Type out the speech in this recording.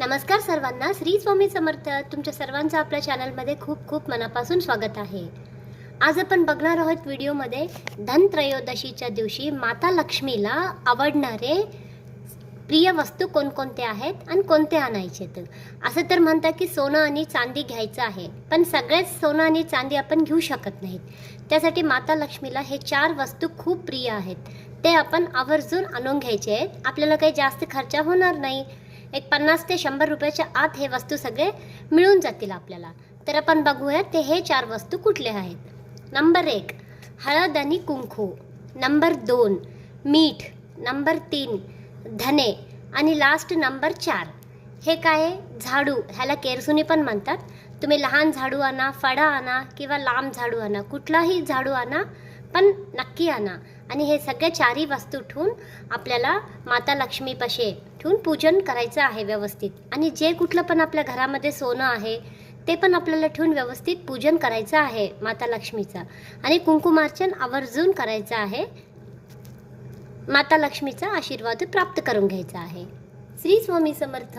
नमस्कार सर्वांना. श्री स्वामी समर्थ तुमच्या सर्वांचं आपल्या चॅनलमध्ये खूप खूप मनापासून स्वागत आहे. आज आपण बघणार आहोत व्हिडिओमध्ये धनत्रयोदशीच्या दिवशी माता लक्ष्मीला आवडणारे प्रिय वस्तू कोणकोणते आहेत आणि कोणते आणायचे असं तर म्हणतात की सोनं आणि चांदी घ्यायचं आहे पण सगळेच सोनं आणि चांदी आपण घेऊ शकत नाहीत. त्यासाठी माता लक्ष्मीला हे चार वस्तू खूप प्रिय आहेत. ते आपण आवर्जून आणून घ्यायचे आहेत. आपल्याला काही जास्त खर्च होणार नाही. एक पन्नास ते शंभर रुपयाच्या आत हे वस्तू सगळे मिळून जातील आपल्याला. तर आपण बघूया ते हे चार वस्तू कुठले आहेत? नंबर एक हळद आणि कुंकू. नंबर दोन मीठ. नंबर तीन धने. आणि लास्ट नंबर चार. हे काय आहे? झाडू. ह्याला केरसुनी पण म्हणतात. तुम्ही लहान झाडू आणा फळा आणा किंवा लांब झाडू आणा कुठलाही झाडू आणा पण नक्की आणा. आणि हे सगळ्या चारही वस्तू ठेवून आपल्याला माता लक्ष्मीपाशी ठेवून पूजन करायचं आहे व्यवस्थित. आणि जे कुठलं पण आपल्या घरामध्ये सोनं आहे ते पण आपल्याला ठेवून व्यवस्थित पूजन करायचं आहे माता लक्ष्मीचं. आणि कुंकुमार्चन आवर्जून करायचं आहे माता लक्ष्मीचा आशीर्वाद प्राप्त करून घ्यायचा आहे. श्री स्वामी समर्थ.